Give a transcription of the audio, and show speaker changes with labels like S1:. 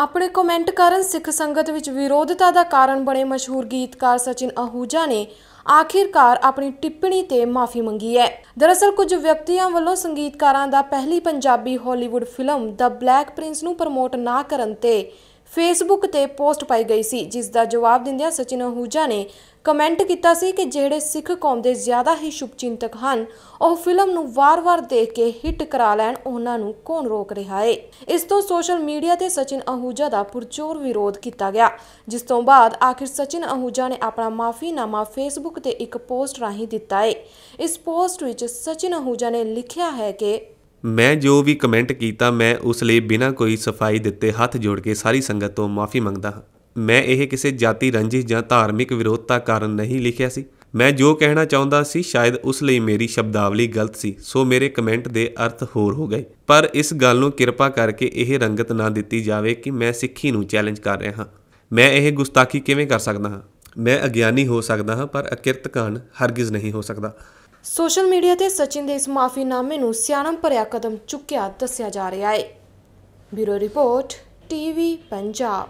S1: ਆਪਣੇ ਕਮੈਂਟ ਕਾਰਨ ਸਿੱਖ ਸੰਗਤ ਵਿੱਚ ਵਿਰੋਧਤਾ ਦਾ ਕਾਰਨ ਬਣੇ ਮਸ਼ਹੂਰ ਗੀਤਕਾਰ ਸਚਿਨ ਅਹੂਜਾ ਨੇ ਆਖਿਰਕਾਰ ਆਪਣੀ ਟਿੱਪਣੀ ਤੇ ਮਾਫੀ ਮੰਗੀ ਹੈ। ਦਰਅਸਲ ਕੁਝ ਵਿਅਕਤੀਆਂ ਵੱਲੋਂ ਸੰਗੀਤਕਾਰਾਂ ਦਾ ਪਹਿਲੀ Punjabi Hollywood film the Black Prince ਨੂੰ ਪ੍ਰਮੋਟ ਨਾ ਕਰਨ ਤੇ ਫੇਸਬੁੱਕ ਤੇ ਪੋਸਟ ਪਾਈ ਗਈ ਸੀ, ਜਿਸ ਦਾ ਜਵਾਬ ਦਿੰਦਿਆਂ ਸਚਿਨ ਅਹੂਜਾ ਨੇ ਕਮੈਂਟ ਕੀਤਾ ਸੀ ਕਿ ਜਿਹੜੇ ਸਿੱਖ ਕੌਮ ਦੇ ਜ਼ਿਆਦਾ ਹੀ ਸ਼ੁਭਚਿੰਤਕ ਹਨ, ਉਹ ਫਿਲਮ ਨੂੰ ਵਾਰ-ਵਾਰ ਦੇਖ ਕੇ ਹਿੱਟ ਕਰਾ ਲੈਣ, ਉਹਨਾਂ ਨੂੰ ਕੌਣ ਰੋਕ ਰਿਹਾ ਏ? ਇਸ ਤੋਂ ਸੋਸ਼ਲ ਮੀਡੀਆ ਤੇ ਸਚਿਨ ਅਹੂਜਾ ਦਾ ਪੁਰਜੋਰ ਵਿਰੋਧ ਕੀਤਾ ਗਿਆ, ਜਿਸ ਤੋਂ ਬਾਅਦ ਆਖਿਰ ਸਚਿਨ ਅਹੂਜਾ ਨੇ ਆਪਣਾ ਮਾਫੀਨਾਮਾ ਫੇਸਬੁੱਕ ਤੇ ਇੱਕ ਪੋਸਟ ਰਾਹੀਂ ਦਿੱਤਾ ਏ। ਇਸ ਪੋਸਟ ਵਿੱਚ ਸਚਿਨ ਅਹੂਜਾ ਨੇ ਲਿਖਿਆ ਹੈ ਕਿ
S2: ਮੈਂ ਜੋ ਵੀ ਕਮੈਂਟ ਕੀਤਾ, ਮੈਂ ਉਸ ਲਈ ਬਿਨਾਂ ਕੋਈ ਸਫ਼ਾਈ ਦਿੱਤੇ ਹੱਥ ਜੋੜ ਕੇ ਸਾਰੀ ਸੰਗਤ ਤੋਂ ਮਾਫੀ ਮੰਗਦਾ ਹਾਂ। ਮੈਂ ਇਹ ਕਿਸੇ ਜਾਤੀ ਰੰਜਿਸ਼ ਜਾਂ ਧਾਰਮਿਕ ਵਿਰੋਧਤਾ ਕਾਰਨ ਨਹੀਂ ਲਿਖਿਆ ਸੀ। ਮੈਂ ਜੋ ਕਹਿਣਾ ਚਾਹੁੰਦਾ ਸੀ, ਸ਼ਾਇਦ ਉਸ ਲਈ ਮੇਰੀ ਸ਼ਬਦਾਵਲੀ ਗਲਤ ਸੀ, ਸੋ ਮੇਰੇ ਕਮੈਂਟ ਦੇ ਅਰਥ ਹੋਰ ਹੋ ਗਏ। ਪਰ ਇਸ ਗੱਲ ਨੂੰ ਕਿਰਪਾ ਕਰਕੇ ਇਹ ਰੰਗਤ ਨਾ ਦਿੱਤੀ ਜਾਵੇ ਕਿ ਮੈਂ ਸਿੱਖੀ ਨੂੰ ਚੈਲੰਜ ਕਰ ਰਿਹਾ ਹਾਂ। ਮੈਂ ਇਹ ਗੁਸਤਾਖੀ ਕਿਵੇਂ ਕਰ ਸਕਦਾ ਹਾਂ? ਮੈਂ ਅਗਿਆਨੀ ਹੋ ਸਕਦਾ ਹਾਂ, ਪਰ ਅਕਿਰਤਕਾਨ ਹਰਗਿਜ਼ ਨਹੀਂ ਹੋ ਸਕਦਾ।
S1: ਸੋਸ਼ਲ ਮੀਡੀਆ ਤੇ ਸਚਿਨ ਦੇ ਇਸ ਮਾਫੀਨਾਮੇ ਨੂੰ ਸਿਆਣਪ ਭਰਿਆ ਕਦਮ ਚੁੱਕਿਆ ਦੱਸਿਆ ਜਾ ਰਿਹਾ ਹੈ। Bureau report, TV Punjab.